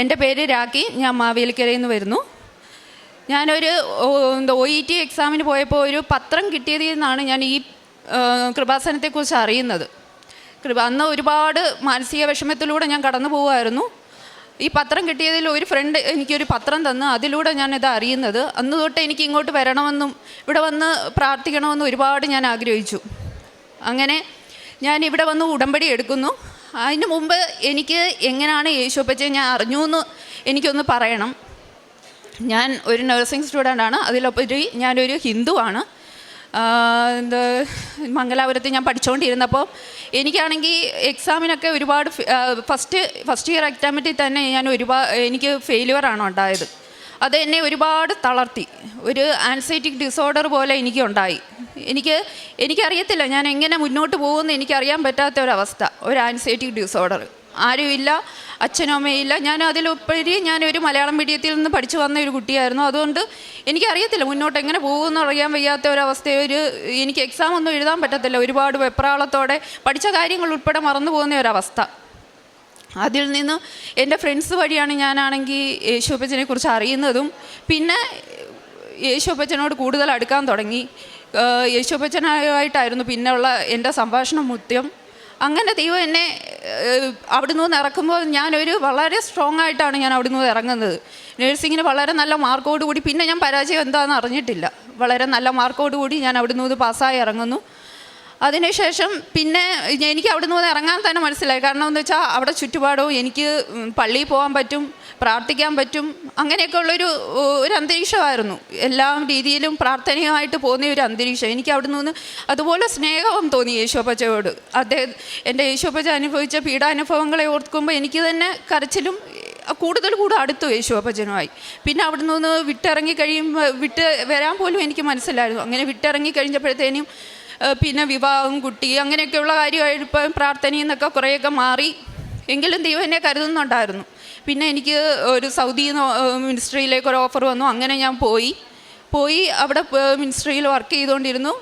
എന്റെ പേര് രാഖി ഞാൻ മാവേലിക്കരയിൽ നിന്ന് വരുന്നു. ഞാനൊരു ഒ ഇ ടി എക്സാമിന് പോയപ്പോൾ ഒരു പത്രം കിട്ടിയതിൽ നിന്നാണ് ഞാൻ ഈ കൃപാസനത്തെക്കുറിച്ച് അറിയുന്നത്. കൃപ അന്ന് ഒരുപാട് മാനസിക വിഷമത്തിലൂടെ ഞാൻ കടന്നു പോകുമായിരുന്നു ഈ പത്രം കിട്ടിയതിൽ ഒരു ഫ്രണ്ട് എനിക്കൊരു പത്രം തന്ന് അതിലൂടെ ഞാൻ ഇത് അറിയുന്നത്. അന്ന് തൊട്ട് എനിക്ക് ഇങ്ങോട്ട് വരണമെന്നും ഇവിടെ വന്ന് പ്രാർത്ഥിക്കണമെന്നും ഒരുപാട് ഞാൻ ആഗ്രഹിച്ചു. അങ്ങനെ ഞാൻ ഇവിടെ വന്ന് ഉടമ്പടി എടുക്കുന്നു. അതിന് മുമ്പ് എനിക്ക് എങ്ങനെയാണ് യേശുപ്പച്ചെ ഞാൻ അറിഞ്ഞു എന്ന് എനിക്കൊന്ന് പറയണം. ഞാൻ ഒരു നഴ്സിംഗ് സ്റ്റുഡന്റാണ് അതിലൊപ്പം ഞാനൊരു ഹിന്ദുവാണ്. എന്ത് മംഗലാപുരത്ത് ഞാൻ പഠിച്ചുകൊണ്ടിരുന്നപ്പോൾ എനിക്കാണെങ്കിൽ എക്സാമിനൊക്കെ ഒരുപാട് ഫസ്റ്റ് ഫസ്റ്റ് ഇയർ അക്ടാമിറ്റിൽ തന്നെ ഞാൻ ഒരുപാട് എനിക്ക് ഫെയിലുവറാണ് ഉണ്ടായത് അത് എന്നെ ഒരുപാട് തളർത്തി. ഒരു ആൻസൈറ്റിക് ഡിസോർഡർ പോലെ എനിക്കുണ്ടായി. എനിക്ക് എനിക്കറിയത്തില്ല ഞാൻ എങ്ങനെ മുന്നോട്ട് പോകുമെന്ന് എനിക്കറിയാൻ പറ്റാത്ത ഒരവസ്ഥ ഒരു ആൻസൈറ്റിക് ഡിസോർഡർ ആരുമില്ല അച്ഛനും ഇല്ല. ഞാൻ അതിലുപരി ഞാൻ ഒരു മലയാളം മീഡിയത്തിൽ നിന്ന് പഠിച്ചു വന്ന ഒരു കുട്ടിയായിരുന്നു. അതുകൊണ്ട് എനിക്കറിയത്തില്ല മുന്നോട്ട് എങ്ങനെ പോകുമെന്ന് അറിയാൻ വയ്യാത്ത ഒരവസ്ഥ ഒരു എനിക്ക് എക്സാം ഒന്നും എഴുതാൻ പറ്റത്തില്ല. ഒരുപാട് വെപ്രാളത്തോടെ പഠിച്ച കാര്യങ്ങൾ ഉൾപ്പെടെ മറന്നു പോകുന്ന ഒരവസ്ഥ. അതിൽ നിന്ന് എന്റെ ഫ്രണ്ട്സ് വഴിയാണ് ഞാനാണെങ്കിൽ യേശുപ്പച്ചനെ കുറിച്ച് അറിയുന്നതും പിന്നെ യേശുപ്പച്ചനോട് കൂടുതൽ അടുക്കാൻ തുടങ്ങി. യേശുപ്പച്ചനായിട്ടായിരുന്നു പിന്നെയുള്ള എന്റെ സംഭാഷണം മുത്യം. അങ്ങനെ ദൈവം എന്നെ അവിടുന്ന് നിന്ന് ഇറക്കുമ്പോൾ ഞാനൊരു വളരെ സ്ട്രോങ് ആയിട്ടാണ് ഞാൻ അവിടുന്ന് നിന്ന് ഇറങ്ങുന്നത്. നഴ്സിങ്ങിന് വളരെ നല്ല മാർക്കോടുകൂടി പിന്നെ ഞാൻ പരാജയം എന്താണെന്ന് അറിഞ്ഞിട്ടില്ല. വളരെ നല്ല മാർക്കോടുകൂടി ഞാൻ അവിടുന്ന് നിന്ന് പാസ്സായി ഇറങ്ങുന്നു. അതിനുശേഷം പിന്നെ എനിക്ക് അവിടെ നിന്ന് ഇറങ്ങാൻ തന്നെ മനസ്സിലായി. കാരണം എന്ന് വെച്ചാൽ അവിടെ ചുറ്റുപാടും എനിക്ക് പള്ളിയിൽ പോകാൻ പറ്റും പ്രാർത്ഥിക്കാൻ പറ്റും അങ്ങനെയൊക്കെ ഉള്ളൊരു ഒരു അന്തരീക്ഷമായിരുന്നു. എല്ലാ രീതിയിലും പ്രാർത്ഥനയുമായിട്ട് പോകുന്ന ഒരു അന്തരീക്ഷം. എനിക്ക് അവിടെ നിന്ന് അതുപോലെ സ്നേഹവും തോന്നി യേശോപ്പച്ചയോട് അദ്ദേഹം എന്റെ യേശോപ്പച്ച അനുഭവിച്ച പീഡാനുഭവങ്ങളെ ഓർക്കുമ്പോൾ എനിക്ക് തന്നെ കരച്ചിലും കൂടുതൽ കൂടെ അടുത്തു യേശുവപ്പച്ചനുമായി. പിന്നെ അവിടെ നിന്ന് വിട്ടിറങ്ങി കഴിയുമ്പോൾ വിട്ട് വരാൻ പോലും എനിക്ക് മനസ്സിലായിരുന്നു. അങ്ങനെ വിട്ടിറങ്ങി കഴിഞ്ഞപ്പോഴത്തേനും പിന്നെ വിവാഹം കുട്ടി അങ്ങനെയൊക്കെയുള്ള കാര്യമായപ്പോൾ പ്രാർത്ഥനയിൽ നിന്നൊക്കെ കുറേയൊക്കെ മാറി. എങ്കിലും ദൈവം എന്നെ കരുതുന്നുണ്ടായിരുന്നു. പിന്നെ എനിക്ക് ഒരു സൗദി മിനിസ്ട്രിയിലേക്ക് ഒരു ഓഫർ വന്നു. അങ്ങനെ ഞാൻ പോയി. പോയി അവിടെ മിനിസ്ട്രിയിൽ വർക്ക് ചെയ്തുകൊണ്ടിരുന്നു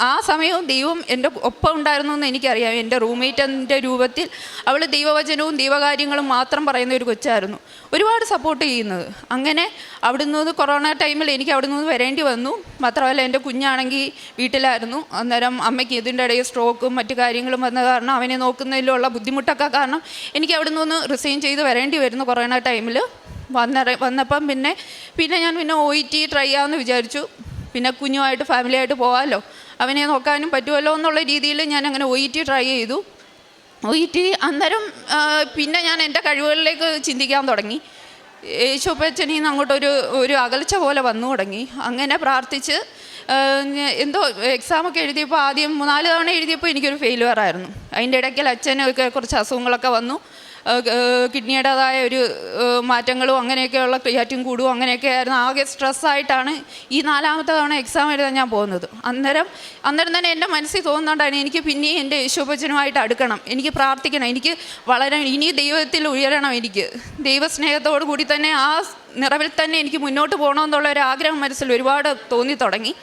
ആ, സമയവും ദൈവം എന്റെ ഒപ്പം ഉണ്ടായിരുന്നു എന്ന് എനിക്കറിയാം. എന്റെ റൂംമേറ്റിന്റെ രൂപത്തിൽ അവൾ ദൈവവചനവും ദൈവകാര്യങ്ങളും മാത്രം പറയുന്ന ഒരു കൊച്ചായിരുന്നു. ഒരുപാട് സപ്പോർട്ട് ചെയ്യുന്നത്. അങ്ങനെ അവിടുന്ന് കൊറോണ ടൈമിൽ എനിക്ക് അവിടെ നിന്ന് വരേണ്ടി വന്നു. മാത്രമല്ല എന്റെ കുഞ്ഞാണെങ്കിൽ വീട്ടിലായിരുന്നു. അന്നേരം അമ്മയ്ക്ക് ഇതിന്റെ ഇടയിൽ സ്ട്രോക്കും മറ്റു കാര്യങ്ങളും വന്ന കാരണം അവനെ നോക്കുന്നതിലുള്ള ബുദ്ധിമുട്ടൊക്കെ കാരണം എനിക്ക് അവിടെ നിന്ന് റിസൈൻ ചെയ്ത് വരേണ്ടി വരുന്നു കൊറോണ ടൈമിൽ വന്ന വന്നപ്പം പിന്നെ പിന്നെ ഞാൻ പിന്നെ ഒ ഇ ടി ട്രൈ ചെയ്യാമെന്ന് വിചാരിച്ചു. പിന്നെ കുഞ്ഞുമായിട്ട് ഫാമിലിയായിട്ട് പോകാമല്ലോ അവനെ നോക്കാനും പറ്റുമല്ലോ എന്നുള്ള രീതിയിൽ ഞാൻ അങ്ങനെ ഒ ട്രൈ ചെയ്തു. ഒ ഇ അന്നേരം പിന്നെ ഞാൻ എന്റെ കഴിവുകളിലേക്ക് ചിന്തിക്കാൻ തുടങ്ങി. യേശുപ്പച്ചനിൽ നിന്ന് അങ്ങോട്ടൊരു ഒരു അകൽച്ച പോലെ വന്നു തുടങ്ങി. അങ്ങനെ പ്രാർത്ഥിച്ച് എന്തോ എക്സാമൊക്കെ എഴുതിയപ്പോൾ ആദ്യം മൂന്നാൽ തവണ എഴുതിയപ്പോൾ എനിക്കൊരു ഫെയിലുവർ ആയിരുന്നു. അതിന്റെ ഇടയ്ക്കൽ അച്ഛനൊക്കെ കുറച്ച് അസുഖങ്ങളൊക്കെ വന്നു. കിഡ്നിയുടേതായ ഒരു മാറ്റങ്ങളും അങ്ങനെയൊക്കെയുള്ള ക്രിയാറ്റിൻ കൂടും അങ്ങനെയൊക്കെ ആയിരുന്നു. ആകെ സ്ട്രെസ്സായിട്ടാണ് ഈ നാലാമത്തെ തവണ എക്സാം എഴുതാൻ ഞാൻ പോകുന്നത്. അന്നേരം അന്നേരം തന്നെ എന്റെ മനസ്സിൽ തോന്നുന്നുണ്ടായിരുന്നു എനിക്ക് പിന്നെയും എന്റെ യേശുഭജനുമായിട്ട് അടുക്കണം. എനിക്ക് പ്രാർത്ഥിക്കണം. എനിക്ക് വളരെ ഇനി ദൈവത്തിൽ ഉയരണം എനിക്ക്. ദൈവസ്നേഹത്തോടു കൂടി തന്നെ ആ നിറവിൽ തന്നെ എനിക്ക് മുന്നോട്ട് പോകണമെന്നുള്ള ഒരു ആഗ്രഹം മനസ്സിൽ ഒരുപാട് തോന്നി തുടങ്ങി.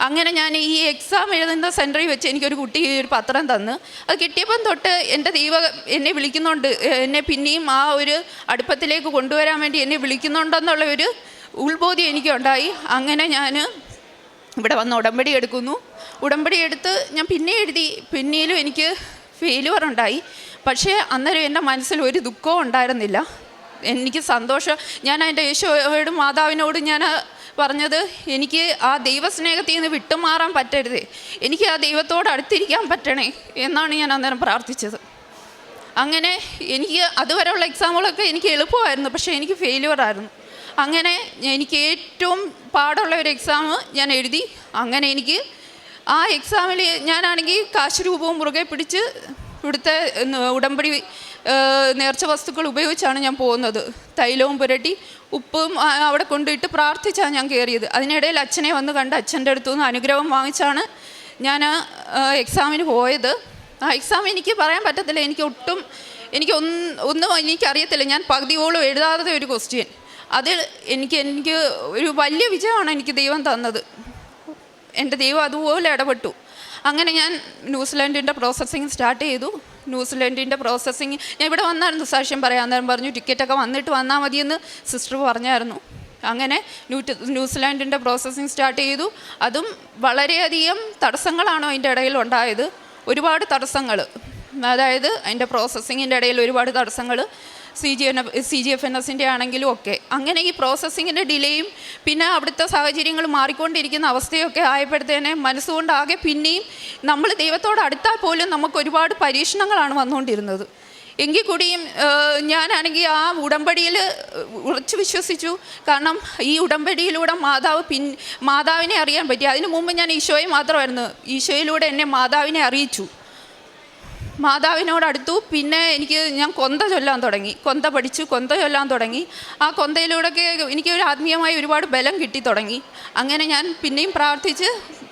അങ്ങനെ ഞാൻ ഈ എക്സാം എഴുതുന്ന സെന്ററിൽ വെച്ച് എനിക്കൊരു കുട്ടി ഒരു പത്രം തന്ന്. അത് കിട്ടിയപ്പം തൊട്ട് എന്റെ ദൈവ എന്നെ വിളിക്കുന്നുണ്ട്. എന്നെ പിന്നെയും ആ ഒരു അടുപ്പത്തിലേക്ക് കൊണ്ടുവരാൻ വേണ്ടി എന്നെ വിളിക്കുന്നുണ്ടെന്നുള്ള ഒരു ഉൾബോധ്യം എനിക്കുണ്ടായി. അങ്ങനെ ഞാൻ ഇവിടെ വന്ന് ഉടമ്പടി എടുക്കുന്നു. ഉടമ്പടി എടുത്ത് ഞാൻ പിന്നെ എഴുതി. പിന്നീലും എനിക്ക് ഫെയിലുവർ ഉണ്ടായി. പക്ഷേ അന്നേരം എന്റെ മനസ്സിൽ ഒരു ദുഃഖവും ഉണ്ടായിരുന്നില്ല. എനിക്ക് സന്തോഷം. ഞാൻ എന്റെ യേശുവോടും മാതാവിനോടും ഞാൻ പറഞ്ഞത് എനിക്ക് ആ ദൈവസ്നേഹത്തിൽ നിന്ന് വിട്ടുമാറാൻ പറ്റരുത്. എനിക്ക് ആ ദൈവത്തോട് അടുത്തിരിക്കാൻ പറ്റണേ എന്നാണ് ഞാൻ അന്നേരം പ്രാർത്ഥിച്ചത്. അങ്ങനെ എനിക്ക് അതുവരെയുള്ള എക്സാമുകളൊക്കെ എനിക്ക് എളുപ്പമായിരുന്നു പക്ഷേ എനിക്ക് ഫെയിലുവർ ആയിരുന്നു. അങ്ങനെ എനിക്ക് ഏറ്റവും പാടുള്ള ഒരു എക്സാം ഞാൻ എഴുതി. അങ്ങനെ എനിക്ക് ആ എക്സാമിൽ ഞാനാണെങ്കിൽ കാശ് രൂപവും മുറുകെ പിടിച്ച് ഇവിടുത്തെ ഉടമ്പടി നേർച്ച വസ്തുക്കൾ ഉപയോഗിച്ചാണ് ഞാൻ പോകുന്നത്. തൈലവും പുരട്ടി ഉപ്പും അവിടെ കൊണ്ടിട്ട് പ്രാർത്ഥിച്ചാണ് ഞാൻ കയറിയത്. അതിനിടയിൽ അച്ഛനെ വന്ന് കണ്ട് അച്ഛന്റെ അടുത്തു നിന്ന് അനുഗ്രഹം വാങ്ങിച്ചാണ് ഞാൻ എക്സാമിന് പോയത്. ആ എക്സാം എനിക്ക് പറയാൻ പറ്റത്തില്ല. എനിക്ക് ഒട്ടും എനിക്ക് ഒന്ന് എനിക്കറിയത്തില്ല. ഞാൻ പകുതിയോളം എഴുതാതെ ഒരു ക്വസ്റ്റ്യൻ അത് എനിക്ക് എനിക്ക് ഒരു വലിയ വിജയമാണ് എനിക്ക് ദൈവം തന്നത്. എന്റെ ദൈവം അതുപോലെ ഇടപെട്ടു. അങ്ങനെ ഞാൻ ന്യൂസിലാൻഡിന്റെ പ്രോസസ്സിങ് സ്റ്റാർട്ട് ചെയ്തു. ന്യൂസിലൻഡിന്റെ പ്രോസസ്സിങ് ഞാൻ ഇവിടെ വന്നായിരുന്നു സാക്ഷ്യം പറയാൻ നേരം പറഞ്ഞു ടിക്കറ്റൊക്കെ വന്നിട്ട് വന്നാൽ മതിയെന്ന് സിസ്റ്റർ പറഞ്ഞായിരുന്നു. അങ്ങനെ ന്യൂറ്റ് ന്യൂസിലാൻഡിന്റെ പ്രോസസ്സിങ് സ്റ്റാർട്ട് ചെയ്തു. അതും വളരെയധികം തടസ്സങ്ങളാണ് അതിന്റെ ഇടയിൽ ഉണ്ടായത്. ഒരുപാട് തടസ്സങ്ങൾ അതായത് അതിന്റെ പ്രോസസ്സിങ്ങിന്റെ ഇടയിൽ ഒരുപാട് തടസ്സങ്ങൾ C G N C G F N എസിന്റെ ആണെങ്കിലും ഒക്കെ. അങ്ങനെ ഈ പ്രോസസ്സിങ്ങിന്റെ ഡിലേയും പിന്നെ അവിടുത്തെ സാഹചര്യങ്ങൾ മാറിക്കൊണ്ടിരിക്കുന്ന അവസ്ഥയൊക്കെ ആയപ്പോഴത്തേനെ മനസ്സുകൊണ്ടാകെ പിന്നെയും നമ്മൾ ദൈവത്തോട് അടുത്താൽ പോലും നമുക്ക് ഒരുപാട് പരീക്ഷണങ്ങളാണ് വന്നുകൊണ്ടിരുന്നത്. എങ്കിൽ കൂടിയും ഞാനാണെങ്കിൽ ആ ഉടമ്പടിയിൽ ഉറച്ചു വിശ്വസിച്ചു. കാരണം ഈ ഉടമ്പടിയിലൂടെ മാതാവ് പിൻ മാതാവിനെ അറിയാൻ പറ്റി. അതിനു മുമ്പ് ഞാൻ ഈശോയെ മാത്രമായിരുന്നു ഈശോയിലൂടെ എന്നെ മാതാവിനെ അറിയിച്ചു. മാതാവിനോട് അടുത്തു പിന്നെ എനിക്ക് ഞാൻ കൊന്ത ചൊല്ലാൻ തുടങ്ങി. കൊന്ത പഠിച്ചു കൊന്ത ചൊല്ലാൻ തുടങ്ങി. ആ കൊന്തയിലൂടെയൊക്കെ എനിക്ക് ഒരു ആത്മീയമായി ഒരുപാട് ബലം കിട്ടി തുടങ്ങി. അങ്ങനെ ഞാൻ പിന്നെയും പ്രാർത്ഥിച്ച്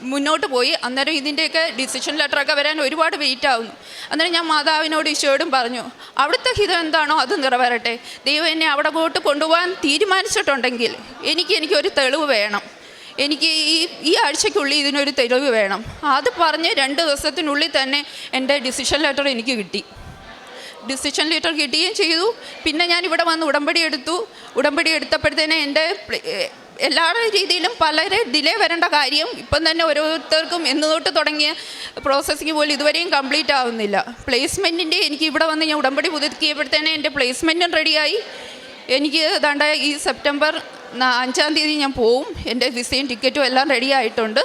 മുന്നോട്ട് പോയി. അന്നേരം ഇതിന്റെയൊക്കെ ഡിസിഷൻ ലെറ്ററൊക്കെ വരാൻ ഒരുപാട് വെയിറ്റ് ആവുന്നു. അന്നേരം ഞാൻ മാതാവിനോട് ഈശോയോടും പറഞ്ഞു അവിടുത്തെ ഹിതം എന്താണോ അത് നിറവേറട്ടെ. ദൈവം എന്നെ അവിടെ പോയിട്ട് കൊണ്ടുപോകാൻ തീരുമാനിച്ചിട്ടുണ്ടെങ്കിൽ എനിക്ക് എനിക്കൊരു തെളിവ് വേണം. എനിക്ക് ഈ ഈ ആഴ്ചയ്ക്കുള്ളിൽ ഇതിനൊരു തെളിവ് വേണം. അത് പറഞ്ഞ് രണ്ട് ദിവസത്തിനുള്ളിൽ തന്നെ എന്റെ ഡിസിഷൻ ലെറ്റർ എനിക്ക് കിട്ടി. ഡിസിഷൻ ലെറ്റർ കിട്ടുകയും ചെയ്തു. പിന്നെ ഞാൻ ഇവിടെ വന്ന് ഉടമ്പടി എടുത്തു. ഉടമ്പടി എടുത്തപ്പോഴത്തേനെ എന്റെ എല്ലാ രീതിയിലും പലരെ ഡിലേ വരേണ്ട കാര്യം ഇപ്പം തന്നെ ഓരോരുത്തർക്കും എന്ന് തൊട്ട് തുടങ്ങിയ പ്രോസസ്സിങ് പോലും ഇതുവരെയും കംപ്ലീറ്റ് ആവുന്നില്ല. പ്ലേസ്മെന്റിന്റെ എനിക്ക് ഇവിടെ വന്ന് ഞാൻ ഉടമ്പടി പുതുക്കിയപ്പോഴത്തേനെ എന്റെ പ്ലേസ്മെന്റും റെഡിയായി എനിക്ക് ദാണ്ട ഈ സെപ്റ്റംബർ അഞ്ചാം തീയതി ഞാൻ പോവും. എന്റെ വിസയും ടിക്കറ്റും എല്ലാം റെഡി ആയിട്ടുണ്ട്.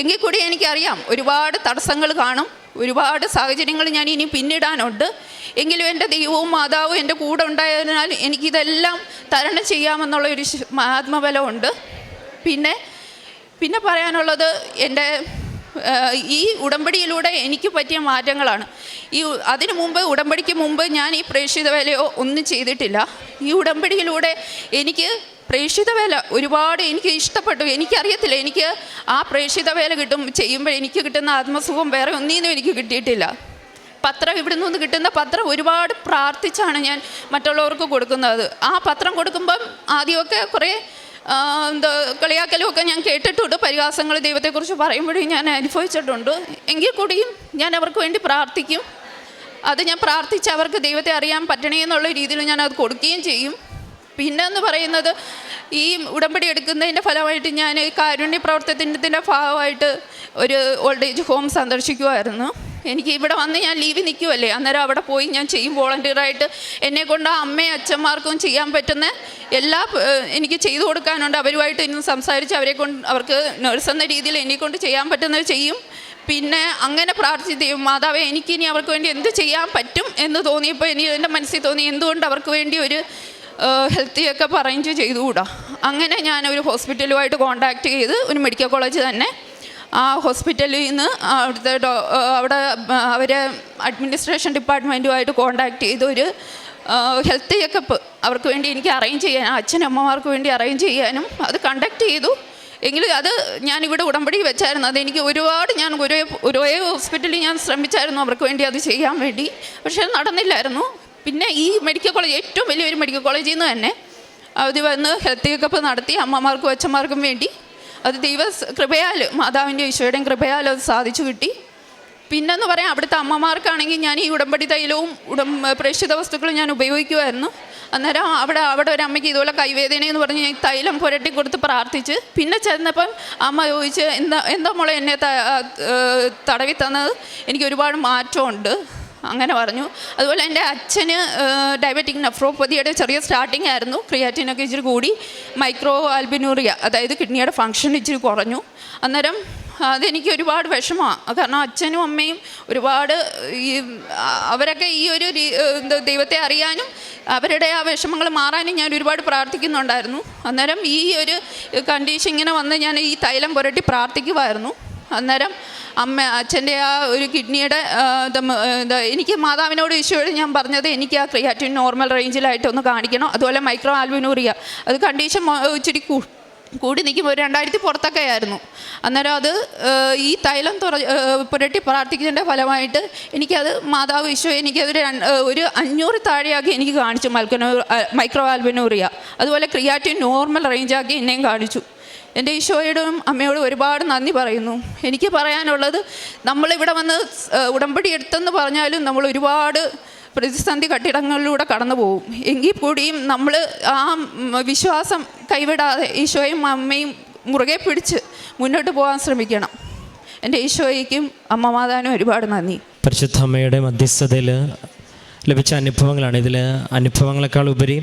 എങ്കിൽ കൂടി എനിക്കറിയാം ഒരുപാട് തടസ്സങ്ങൾ കാണും. ഒരുപാട് സാഹചര്യങ്ങൾ ഞാൻ ഇനി പിന്നിടാനുണ്ട്. എങ്കിലും എന്റെ ദൈവവും മാതാവും എന്റെ കൂടെ ഉണ്ടായതിനാൽ എനിക്കിതെല്ലാം തരണം ചെയ്യാമെന്നുള്ള ഒരു ആത്മബലമുണ്ട്. പിന്നെ പിന്നെ പറയാനുള്ളത് എന്റെ ഈ ഉടമ്പടിയിലൂടെ എനിക്ക് പറ്റിയ മാറ്റങ്ങളാണ്. ഈ അതിനു മുമ്പ് ഉടമ്പടിക്ക് മുമ്പ് ഞാൻ ഈ പ്രേക്ഷിത വേലയോ ഒന്നും ചെയ്തിട്ടില്ല. ഈ ഉടമ്പടിയിലൂടെ എനിക്ക് പ്രേക്ഷിത വേല ഒരുപാട് എനിക്ക് ഇഷ്ടപ്പെട്ടു. എനിക്കറിയത്തില്ല. എനിക്ക് ആ പ്രേക്ഷിത വേല കിട്ടും ചെയ്യുമ്പോൾ എനിക്ക് കിട്ടുന്ന ആത്മസുഖം വേറെ ഒന്നിനും എനിക്ക് കിട്ടിയിട്ടില്ല. പത്രം ഇവിടെ നിന്ന് കിട്ടുന്ന പത്രം ഒരുപാട് പ്രാർത്ഥിച്ചാണ് ഞാൻ മറ്റുള്ളവർക്ക് കൊടുക്കുന്നത്. ആ പത്രം കൊടുക്കുമ്പം ആദ്യമൊക്കെ കുറേ എന്താ കളിയാക്കലും ഒക്കെ ഞാൻ കേട്ടിട്ടുണ്ട്. പരിഹാസങ്ങൾ ദൈവത്തെക്കുറിച്ച് പറയുമ്പോഴും ഞാൻ അനുഭവിച്ചിട്ടുണ്ട്. എങ്കിൽ കൂടിയും ഞാൻ അവർക്ക് വേണ്ടി പ്രാർത്ഥിക്കും. അത് ഞാൻ പ്രാർത്ഥിച്ച് അവർക്ക് ദൈവത്തെ അറിയാൻ പറ്റണേ എന്നുള്ള രീതിയിൽ ഞാൻ അത് കൊടുക്കുകയും ചെയ്യും. പിന്നെ എന്ന് പറയുന്നത് ഈ ഉടമ്പടി എടുക്കുന്നതിന്റെ ഫലമായിട്ട് ഞാൻ ഈ കാരുണ്യ പ്രവർത്തനത്തിന്റെ ഭാഗമായിട്ട് ഒരു ഓൾഡ് ഏജ് ഹോം സന്ദർശിക്കുമായിരുന്നു എനിക്ക് ഇവിടെ വന്ന് ഞാൻ ലീവ് നിൽക്കുമല്ലേ അന്നേരം അവിടെ പോയി ഞാൻ ചെയ്യും വോളണ്ടിയറായിട്ട് എന്നെ കൊണ്ട് അമ്മയും അച്ഛന്മാർക്കും ചെയ്യാൻ പറ്റുന്ന എല്ലാ എനിക്ക് ചെയ്തു കൊടുക്കാനുണ്ട്. അവരുമായിട്ട് ഇന്ന് സംസാരിച്ച് അവരെ കൊണ്ട് അവർക്ക് നഴ്സ് എന്ന രീതിയിൽ എന്നെ കൊണ്ട് ചെയ്യാൻ പറ്റുന്നത് ചെയ്യും. പിന്നെ അങ്ങനെ പ്രാർത്ഥിച്ച് ചെയ്യും മാതാവ് എനിക്കിനി അവർക്ക് വേണ്ടി എന്ത് ചെയ്യാൻ പറ്റും എന്ന് തോന്നിയപ്പോൾ എനിക്ക് എന്റെ മനസ്സിൽ തോന്നി എന്തുകൊണ്ട് അവർക്ക് വേണ്ടി ഒരു ഹെൽത്ത് ഒക്കെ പറഞ്ഞ് ചെയ്തുകൂടാ. അങ്ങനെ ഞാൻ ഒരു ഹോസ്പിറ്റലുമായിട്ട് കോൺടാക്ട് ചെയ്ത് ഒരു മെഡിക്കൽ കോളേജ് തന്നെ. ആ ഹോസ്പിറ്റലിൽ നിന്ന് അവിടുത്തെ ഡോ അവിടെ അവരെ അഡ്മിനിസ്ട്രേഷൻ ഡിപ്പാർട്ട്മെന്റുമായിട്ട് കോൺടാക്ട് ചെയ്ത് ഒരു ഹെൽത്ത് ചെക്കപ്പ് അവർക്ക് വേണ്ടി എനിക്ക് അറേഞ്ച് ചെയ്യാൻ അച്ഛനമ്മമാർക്ക് വേണ്ടി അറേഞ്ച് ചെയ്യാനും അത് കണ്ടക്ട് ചെയ്തു. എങ്കിലും അത് ഞാനിവിടെ ഉടമ്പടി വെച്ചായിരുന്നു. അതെനിക്ക് ഒരുപാട് ഞാൻ ഒരേ ഒരേ ഹോസ്പിറ്റലിൽ ഞാൻ ശ്രമിച്ചായിരുന്നു അവർക്ക് വേണ്ടി അത് ചെയ്യാൻ വേണ്ടി. പക്ഷേ നടന്നില്ലായിരുന്നു. പിന്നെ ഈ മെഡിക്കൽ കോളേജ് ഏറ്റവും വലിയൊരു മെഡിക്കൽ കോളേജിൽ നിന്ന് തന്നെ അവധി വന്ന് ഹെൽത്ത് ചെക്കപ്പ് നടത്തി അമ്മമാർക്കും അച്ഛന്മാർക്കും വേണ്ടി. അത് ദൈവ കൃപയാൽ മാതാവിന്റെ ഈശോയുടെയും കൃപയാൽ അത് സാധിച്ചു കിട്ടി. പിന്നെന്ന് പറയാം അവിടുത്തെ അമ്മമാർക്കാണെങ്കിൽ ഞാൻ ഈ ഉടമ്പടി തൈലവും ഉടം പ്രേക്ഷിത വസ്തുക്കളും ഞാൻ ഉപയോഗിക്കുമായിരുന്നു അന്നേരം അവിടെ അവിടെ ഒരു അമ്മയ്ക്ക് ഇതുപോലെ കൈവേദന എന്ന് പറഞ്ഞ് ഞാൻ തൈലം പുരട്ടി കൊടുത്ത് പ്രാർത്ഥിച്ച് പിന്നെ ചെന്നപ്പം അമ്മ ചോദിച്ച് എന്താ എന്താ മോളെ എന്നെ തടവി തന്നത് എനിക്ക് ഒരുപാട് മാറ്റമുണ്ട്. അങ്ങനെ പറഞ്ഞു. അതുപോലെ എന്റെ അച്ഛന് ഡയബറ്റിക് നെഫ്രോപ്പതിയുടെ ചെറിയ സ്റ്റാർട്ടിംഗ് ആയിരുന്നു. ക്രിയാറ്റിനൊക്കെ ഇച്ചിരി കൂടി. മൈക്രോ ആൽബിനൂറിയ അതായത് കിഡ്നിയുടെ ഫങ്ഷൻ ഇച്ചിരി കുറഞ്ഞു. അന്നേരം അതെനിക്ക് ഒരുപാട് വിഷമമാണ് കാരണം അച്ഛനും അമ്മയും ഒരുപാട് ഈ അവരൊക്കെ ഈ ഒരു ദൈവത്തെ അറിയാനും അവരുടെ ആ വിഷമങ്ങൾ മാറാനും ഞാൻ ഒരുപാട് പ്രാർത്ഥിക്കുന്നുണ്ടായിരുന്നു. അന്നേരം ഈ ഒരു കണ്ടീഷൻ ഇങ്ങനെ വന്ന് ഞാൻ ഈ തൈലം പുരട്ടി പ്രാർത്ഥിക്കുമായിരുന്നു അന്നേരം അമ്മ അച്ഛന്റെ ആ ഒരു കിഡ്നിയുടെ എനിക്ക് മാതാവിനോട് ഈശോയോട് ഞാൻ പറഞ്ഞത് എനിക്ക് ആ ക്രിയാറ്റിൻ നോർമൽ റേഞ്ചിലായിട്ട് ഒന്ന് കാണിക്കണം. അതുപോലെ മൈക്രോ ആൽബിനൂറിയ. അത് കണ്ടീഷൻ ഇച്ചിരി കൂടി നിൽക്കുമ്പോൾ ഒരു രണ്ടായിരത്തി പുറത്തൊക്കെ ആയിരുന്നു. അന്നേരം അത് ഈ തൈലം തുറ പുരട്ടി പ്രാർത്ഥിക്കുന്നതിന്റെ ഫലമായിട്ട് എനിക്കത് മാതാവ് ഈശോ എനിക്കത് ഒരു അഞ്ഞൂറ് താഴെയാക്കി എനിക്ക് കാണിച്ചു. മൽക്കനൂർ മൈക്രോ ആൽബിനൂറിയ. അതുപോലെ ക്രിയാറ്റിൻ നോർമൽ റേഞ്ചാക്കി എന്നെയും കാണിച്ചു. എന്റെ ഈശോയോടും അമ്മയോടും ഒരുപാട് നന്ദി പറയുന്നു. എനിക്ക് പറയാനുള്ളത് നമ്മളിവിടെ വന്ന് ഉടമ്പടി എടുത്തെന്ന് പറഞ്ഞാലും നമ്മൾ ഒരുപാട് പ്രതിസന്ധി കെട്ടിടങ്ങളിലൂടെ കടന്നു പോകും. എങ്കിൽ കൂടിയും നമ്മൾ ആ വിശ്വാസം കൈവിടാതെ ഈശോയും അമ്മയും മുറുകെ പിടിച്ച് മുന്നോട്ട് പോകാൻ ശ്രമിക്കണം. എന്റെ ഈശോയ്ക്കും അമ്മ മാതാവിനും ഒരുപാട് നന്ദി. പരിശുദ്ധ അമ്മയുടെ മധ്യസ്ഥതയിൽ ലഭിച്ച അനുഭവങ്ങളാണ്. ഇതിൽ അനുഭവങ്ങളെക്കാൾ ഉപരി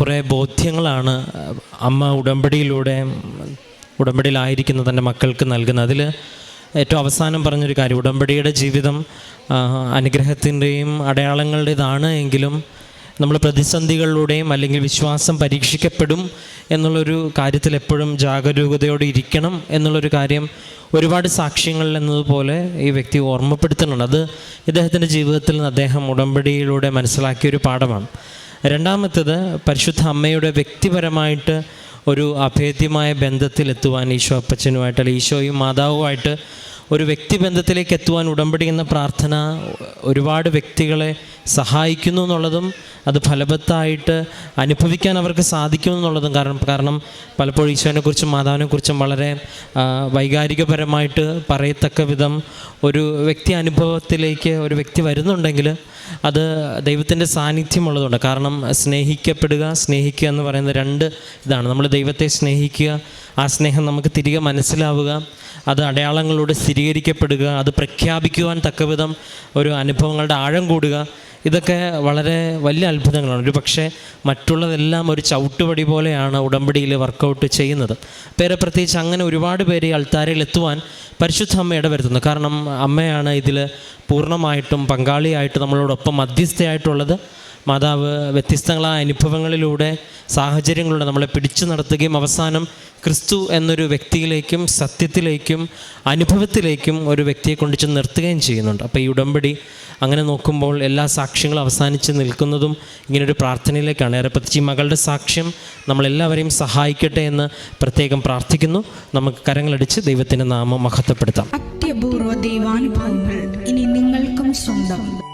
കുറേ ബോധ്യങ്ങളാണ് അമ്മ ഉടമ്പടിയിലൂടെ ഉടമ്പടിയിലായിരിക്കുന്ന തന്റെ മക്കൾക്ക് നൽകുന്നത്. അതിൽ ഏറ്റവും അവസാനം പറഞ്ഞൊരു കാര്യം ഉടമ്പടിയുടെ ജീവിതം അനുഗ്രഹത്തിന്റെയും അടയാളങ്ങളുടേതാണ് എങ്കിലും നമ്മൾ പ്രതിസന്ധികളിലൂടെയും അല്ലെങ്കിൽ വിശ്വാസം പരീക്ഷിക്കപ്പെടും എന്നുള്ളൊരു കാര്യത്തിൽ എപ്പോഴും ജാഗരൂകതയോടെ ഇരിക്കണം എന്നുള്ളൊരു കാര്യം ഒരുപാട് സാക്ഷ്യങ്ങളിൽ എന്നതുപോലെ ഈ വ്യക്തി ഓർമ്മപ്പെടുത്തുന്നുണ്ട്. അത് ഇദ്ദേഹത്തിന്റെ ജീവിതത്തിൽ നിന്ന് അദ്ദേഹം ഉടമ്പടിയിലൂടെ മനസ്സിലാക്കിയൊരു പാഠമാണ്. രണ്ടാമത്തേത് പരിശുദ്ധ അമ്മയുടെ വ്യക്തിപരമായിട്ട് ഒരു അഭേദ്യമായ ബന്ധത്തിലെത്തുവാൻ ഈശോ അപ്പച്ചനുമായിട്ട് അല്ലെങ്കിൽ ഈശോയും മാതാവുമായിട്ട് ഒരു വ്യക്തിബന്ധത്തിലേക്ക് എത്തുവാൻ ഉടമ്പടി എന്ന പ്രാർത്ഥന ഒരുപാട് വ്യക്തികളെ സഹായിക്കുന്നു എന്നുള്ളതും അത് ഫലവത്തായിട്ട് അനുഭവിക്കാൻ അവർക്ക് സാധിക്കുന്നു എന്നുള്ളതും കാരണം കാരണം പലപ്പോഴും ഈശോനെക്കുറിച്ചും മാതാവിനെക്കുറിച്ചും വളരെ വൈകാരികപരമായിട്ട് പറയത്തക്ക വിധം ഒരു വ്യക്തി അനുഭവത്തിലേക്ക് ഒരു വ്യക്തി വരുന്നുണ്ടെങ്കിൽ അത് ദൈവത്തിന്റെ സാന്നിധ്യമുള്ളതുകൊണ്ട് കാരണം സ്നേഹിക്കപ്പെടുക സ്നേഹിക്കുക എന്ന് പറയുന്ന രണ്ട് ഇതാണ്. നമ്മൾ ദൈവത്തെ സ്നേഹിക്കുക ആ സ്നേഹം നമുക്ക് തിരികെ മനസ്സിലാവുക അത് അടയാളങ്ങളിലൂടെ സ്ഥിരീകരിക്കപ്പെടുക അത് പ്രഖ്യാപിക്കുവാൻ തക്കവിധം ഒരു അനുഭവങ്ങളുടെ ആഴം കൂടുക. ഇതൊക്കെ വളരെ വലിയ അത്ഭുതങ്ങളാണ്. ഒരു പക്ഷേ മറ്റുള്ളതെല്ലാം ഒരു ചവിട്ടുപടി പോലെയാണ് ഉടമ്പടിയിൽ വർക്കൗട്ട് ചെയ്യുന്നത്. പേരെ പ്രത്യേകിച്ച് അങ്ങനെ ഒരുപാട് പേര് അൾത്താരയിൽ എത്തുവാൻ പരിശുദ്ധ അമ്മ ഇടവരുത്തുന്നു. കാരണം അമ്മയാണ് ഇതിൽ പൂർണമായിട്ടും പങ്കാളിയായിട്ട് നമ്മളോടൊപ്പം മധ്യസ്ഥയായിട്ടുള്ളത്. മാതാവ് വ്യത്യസ്തങ്ങളായ അനുഭവങ്ങളിലൂടെ സാഹചര്യങ്ങളിലൂടെ നമ്മളെ പിടിച്ചു നടത്തുകയും അവസാനം ക്രിസ്തു എന്നൊരു വ്യക്തിയിലേക്കും സത്യത്തിലേക്കും അനുഭവത്തിലേക്കും ഒരു വ്യക്തിയെ കൊണ്ട് ചെന്ന് നിർത്തുകയും ചെയ്യുന്നുണ്ട്. അപ്പോൾ ഈ ഉടമ്പടി അങ്ങനെ നോക്കുമ്പോൾ എല്ലാ സാക്ഷ്യങ്ങളും അവസാനിച്ച് നിൽക്കുന്നതും ഇങ്ങനൊരു പ്രാർത്ഥനയിലേക്കാണ്. ഏറെ പ്രത്യേകിച്ച് ഈ മകളുടെ സാക്ഷ്യം നമ്മളെല്ലാവരെയും സഹായിക്കട്ടെ എന്ന് പ്രത്യേകം പ്രാർത്ഥിക്കുന്നു. നമുക്ക് കരങ്ങളടിച്ച് ദൈവത്തിന്റെ നാമം മഹത്വപ്പെടുത്താം. അത്യപൂർവ ദൈവാനുഭവങ്ങൾ ഇനി നിങ്ങൾക്കും സ്വന്തം.